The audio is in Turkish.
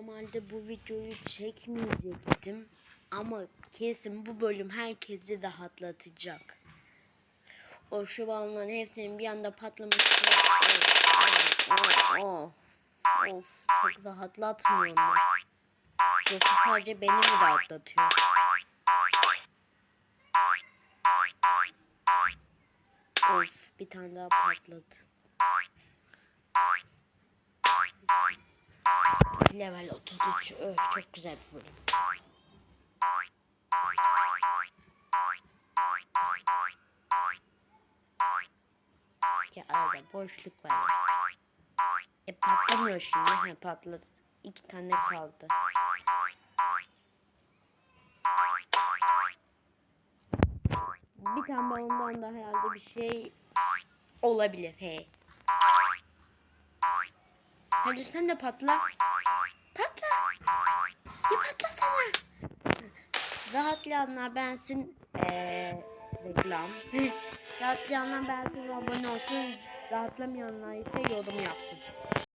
Normalde bu videoyu çekmeyecektim ama kesin bu bölüm herkesi rahatlatacak. O şu balonların hepsinin bir anda patlaması. Of, of, of, of, çok rahatlatmıyor mu? Yoksa sadece beni mi rahatlatıyor? Of bir tane daha patladı. Level 33. Öf çok güzel bir bölüm. Ya arada boşluk var. E patlamıyor şimdi. He patladı. İki tane kaldı. Bir tane balondan da herhalde bir şey olabilir. He. Hadi sen de patla. Patla. Ya patlasana. Rahatlayanlar bensin. Ee, reklam. Rahatlayanlar bensin abone olsun. Rahatlamayanlar ise yorum yapsın.